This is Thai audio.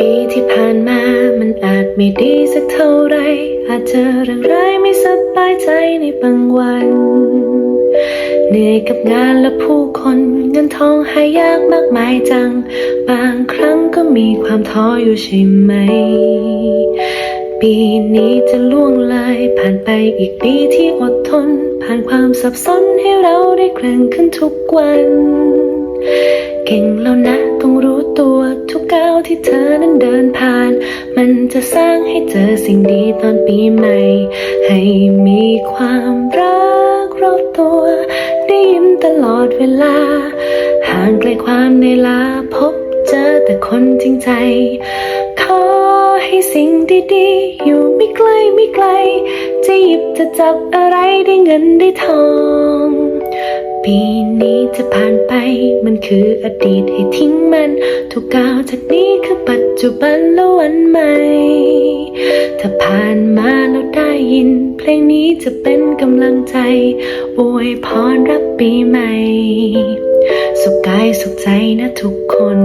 ปีที่ผ่านมามันอาจไม่ดีสักเท่าไร อาจเจอเรื่องร้ายไม่สบายใจในบางวัน เหนื่อยกับงานและผู้คนเงินทองหายากมากมายจัง บางครั้งก็มีความท้ออยู่ใช่ไหม ปีนี้จะล่วงเลยผ่านไปอีกปีที่อดทน ผ่านความสับสนให้เราได้แกร่งขึ้นทุกวัน เก่งแล้วนะต้องรู้ตัว กก้าวที่เธอนั้นเดินผ่าน มันจะสร้างให้เจอสิ่งดีตอนปีใหม่ ให้มีความรักรอบตัวได้ยิ้มตลอดเวลา ห่างไกลความในลาพบเจอแต่คนจริงใจ ขอให้สิ่งดีๆ อยู่ไม่ไกลไม่ไกล จะหยิบจะจับอะไรได้เงินได้ทอง ปีนี้จะผ่านไป มันคืออดีตให้ทิ้งมัน ทุกก้าวจากนี้คือปัจจุบันและวันใหม่ ถ้าผ่านมาแล้วได้ยิน เพลงนี้จะเป็นกำลังใจ อวยพรรับปีใหม่ สุขกายสุขใจนะทุกคน